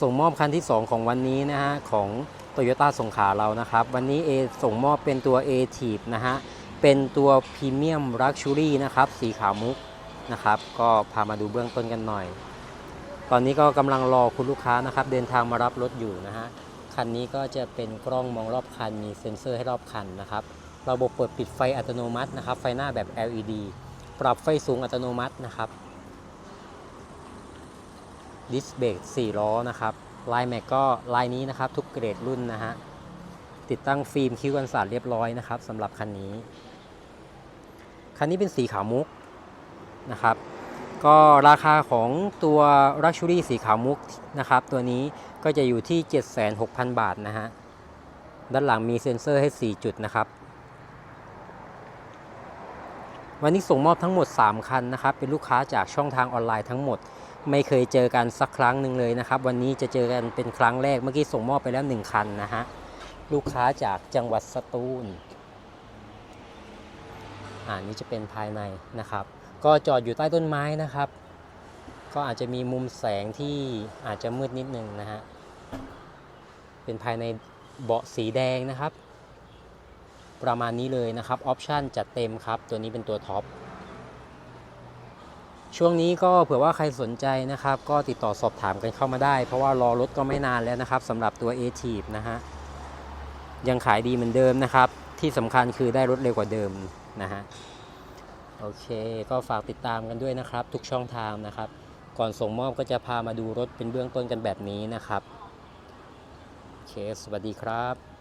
ส่งมอบคันที่ 2 ของวันนี้นะฮะของ Toyota สงขาเรานะครับ วันนี้ A ส่งมอบเป็นตัว A t i p นะฮะเป็นตัวพรีเมียมลักชูรี่นะครับสีขาวมุกนะครับ ก็พามาดูเบื้องต้นกันหน่อย ตอนนี้ก็กำลังรอคุณลูกค้านะครับ เดินทางมารับรถอยู่นะฮะคันนี้ก็จะเป็นกล้องมองรอบคันมีเซ็นเซอร์ให้รอบคันนะครับระบบเปิดปิดไฟอัตโนมัตินะครับ ไฟหน้าแบบ LED ปรับไฟสูงอัตโนมัตินะครับ ดิสเบรก4ล้อนะครับลายแม็กก็ลายนี้นะครับ ทุกเกรดรุ่นนะฮะติดตั้งฟิล์มคิ้วกันสาดเรียบร้อยนะครับสำหรับคันนี้ คันนี้เป็นสีขาวมุกนะครับ ก็ราคาของตัว Luxury สีขาวมุกนะครับ ตัวนี้ก็จะอยู่ที่ 76,000 บาทนะฮะด้านหลังมีเซ็นเซอร์ให้ 4 จุดนะครับ วันนี้ส่งมอบทั้งหมด 3 คันนะครับ เป็นลูกค้าจากช่องทางออนไลน์ทั้งหมด ไม่เคยเจอกันสักครั้งหนึ่งเลยนะครับ วันนี้จะเจอกันเป็นครั้งแรกเมื่อกี้ส่งมอบไปแล้ว 1 คันนะฮะลูกค้าจากจังหวัดสตูลอ่านี่จะเป็นภายในนะครับ ก็จอดอยู่ใต้ต้นไม้นะครับ ก็อาจจะมีมุมแสงที่อาจจะมืดนิดนึงนะฮะเป็นภายในเบาะสีแดงนะครับ ประมาณนี้เลยนะครับออปชันจัดเต็มครับ ตัวนี้เป็นตัวท็อป ช่วงนี้ก็เผื่อว่าใครสนใจนะครับ ก็ติดต่อสอบถามกันเข้ามาได้ เพราะว่ารอรถก็ไม่นานแล้วนะครับสำหรับตัว a t i v นะฮะยังขายดีเหมือนเดิมนะครับ ที่สำคัญคือได้รถเร็วกว่าเดิมนะฮะโอเค ก็ฝากติดตามกันด้วยนะครับ ทุกช่องทางนะครับ ก่อนส่งมอบก็จะพามาดูรถเป็นเบื้องต้นกันแบบนี้นะครับโอเคสวัสดีครับ